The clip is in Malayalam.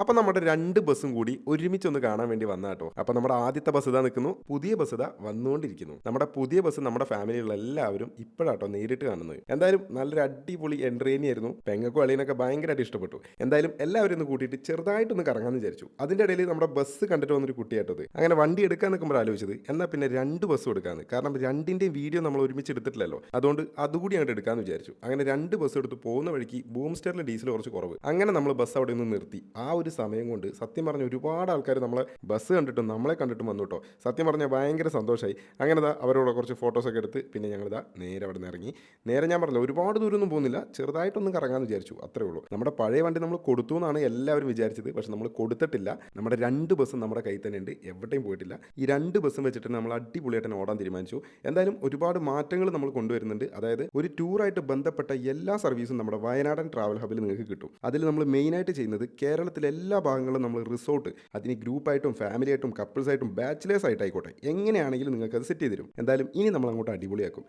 അപ്പം നമ്മുടെ രണ്ട് ബസ്സും കൂടി ഒരുമിച്ച് ഒന്ന് കാണാൻ വേണ്ടി വന്ന കേട്ടോ അപ്പൊ നമ്മുടെ ആദ്യത്തെ ബസ് ഇതാ നിൽക്കുന്നു. പുതിയ ബസ് ഇതാ വന്നുകൊണ്ടിരിക്കുന്നു. നമ്മുടെ പുതിയ ബസ് നമ്മുടെ ഫാമിലിയിലുള്ള എല്ലാവരും ഇപ്പോഴാട്ടോ നേരിട്ട് കാണുന്നത്. എന്തായാലും നല്ലൊരു അടിപൊളി എൻട്രി ആയിരുന്നു പെങ്ങൾക്കും അളിയനൊക്കെ ഭയങ്കരമായിട്ട് ഇഷ്ടപ്പെട്ടു. എന്തായാലും എല്ലാവരും ഒന്ന് കൂട്ടിയിട്ട് ചെറുതായിട്ടൊന്ന് കറങ്ങാമെന്ന് വിചാരിച്ചു. അതിന്റെ ഇടയിൽ നമ്മുടെ ബസ് കണ്ടിട്ട് വന്നൊരു കുട്ടിയായിട്ടത് അങ്ങനെ വണ്ടി എടുക്കാൻ നിൽക്കുമ്പോൾ ആലോചിച്ചത് എന്നാൽ പിന്നെ രണ്ട് ബസ് എടുക്കാന്ന് കാരണം രണ്ടിന്റെയും വീഡിയോ നമ്മൾ ഒരുമിച്ച് എടുത്തിട്ടില്ലല്ലോ. അതുകൊണ്ട് അതുകൂടി അങ്ങോട്ട് എടുക്കാന്ന് വിചാരിച്ചു. അങ്ങനെ രണ്ട് ബസ് എടുത്ത് പോകുന്ന വഴിക്ക് ബൂം സ്റ്ററിലെ ഡീസൽ കുറച്ച് കുറവ്. അങ്ങനെ നമ്മൾ ബസ് അവിടെ നിന്ന് നിർത്തി. ആ ഒരു സമയം കൊണ്ട് സത്യം പറഞ്ഞ ഒരുപാട് ആൾക്കാർ നമ്മളെ ബസ് കണ്ടിട്ടും നമ്മളെ കണ്ടിട്ടും വന്നു കേട്ടോ സത്യം പറഞ്ഞാൽ ഭയങ്കര സന്തോഷമായി അങ്ങനെ ദാ അവരോട് കുറച്ച് ഫോട്ടോസൊക്കെ എടുത്ത് പിന്നെ ഞങ്ങളിതാ നേരെ അവിടെ നിന്ന് ഇറങ്ങി. നേരെ ഞാൻ പറഞ്ഞില്ല ഒരുപാട് ദൂരമൊന്നും പോകുന്നില്ല. ചെറുതായിട്ടൊന്ന് കറങ്ങാമെന്ന് വിചാരിച്ചു അത്രേ ഉള്ളൂ. നമ്മുടെ പഴയ വണ്ടി നമ്മൾ കൊടുത്തു എന്നാണ് എല്ലാവരും വിചാരിച്ചത്. പക്ഷെ നമ്മൾ കൊടുത്തിട്ടില്ല. നമ്മുടെ രണ്ട് ബസ്സും നമ്മുടെ കയ്യിൽ തന്നെ ഉണ്ട്. എവിടെയും പോയിട്ടില്ല. ഈ രണ്ട് ബസ്സും വെച്ചിട്ട് നമ്മൾ അടിപൊളിയായിട്ട് ഓടാൻ തീരുമാനിച്ചു. എന്തായാലും ഒരുപാട് മാറ്റങ്ങൾ നമ്മൾ കൊണ്ടുവരുന്നുണ്ട്. അതായത് ഒരു ടൂറായിട്ട് ബന്ധപ്പെട്ട എല്ലാ സർവീസും നമ്മുടെ വയനാടൻ ട്രാവൽ ഹബിൽ നിങ്ങൾക്ക് കിട്ടും. അതിൽ നമ്മൾ മെയിനായിട്ട് ചെയ്യുന്നത് കേരളത്തിലെ എല്ലാ ഭാഗങ്ങളും നമ്മൾ റിസോർട്ട് അതിന് ഗ്രൂപ്പായിട്ടും ഫാമിലി ആയിട്ടും കപ്പിൾസ് ആയിട്ടും ബാച്ചിലേഴ്സ് ആയിട്ട് ആയിക്കോട്ടെ എങ്ങനെയാണെങ്കിലും നിങ്ങൾക്ക് അത് സെറ്റ് ചെയ്ത് തരും. എന്തായാലും ഇനി നമ്മൾ അങ്ങോട്ട് അടിപൊളിയാക്കും.